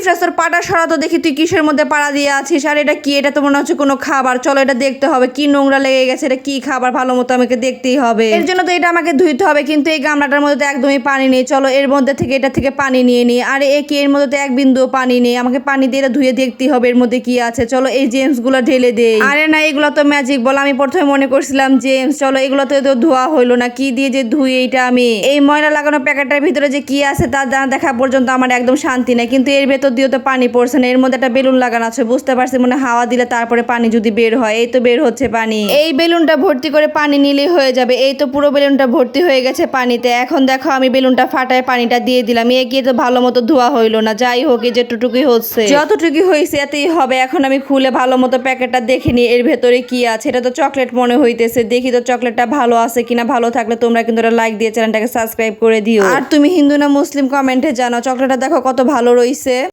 ইফরাসর পাটা সরাতো দেখি, তুই কিসের মধ্যে পাড়া দিয়ে আছিস? আর এটা কি? এটা তো মনে হচ্ছে কোনো খাবার। চলো এটা দেখতে হবে। কি নোংরা লেগে গেছে, এটা কি খাবার? ভালো মতো আমাকে দেখতেই হবে। এর জন্য তো এটা আমাকে ধুইতে হবে, কিন্তু এই গামলাটার মধ্যে তো একদমই পানি নেই। চলো এর মধ্যে থেকে, এটা থেকে পানি নিয়ে নিই। আর এ কি? এর মধ্যে তো এক বিন্দুও পানি নেই। আমাকে পানি দিয়ে এটা ধুয়ে দেখতেই হবে এর মধ্যে কি আছে। চলো এই জেমসগুলো ঢেলে দেই। আরে না, এগুলো তো ম্যাজিক বল আমি প্রথমে মনে করছিলাম জেমস। চলো এগুলো তো তো ধোয়া হইল না। কি দিয়ে যে ধুই এইটা আমি? এই ময়লা লাগানো প্যাকেটটার ভিতরে যে কি আছে তা না দেখা পর্যন্ত আমার একদম শান্তি নেই। কিন্তু এর ভেতর দিয়েও তো পানি পড়ছে না, এর মধ্যে একটা বেলুন লাগানো আছে, বুঝতে পারছি, মনে হাওয়া দিলে তারপরে পানি যদি বের হয়, এই তো বের হচ্ছে পানি। এই বেলুনটা ভর্তি করে পানি নিলেই হয়ে যাবে, এই তো পুরো বেলুনটা ভর্তি হয়ে গেছে পানিতে, এখন দেখো আমি বেলুনটা ফাটায় পানিটা দিয়ে দিলাম, এ গিয়ে তো ভালো মতো ধোয়া হইল না, যাই হোক, এই যেটুকুই হচ্ছে। যতটুকুই হয়েছে, এতেই হবে, এখন আমি খুলে ভালো মতো প্যাকেটটা দেখে নিই, এর ভেতরে কি আছে, এটা তো চকলেট মনে হইতেছে, দেখি তো চকলেটটা ভালো আছে কিনা, ভালো থাকলে তোমরা কিন্তু লাইক দিয়ে চ্যানেলটাকে সাবস্ক্রাইব করে দিও। আর তুমি হিন্দু না মুসলিম কমেন্টে জানাও, চকলেটটা দেখো কত ভালো রইছে।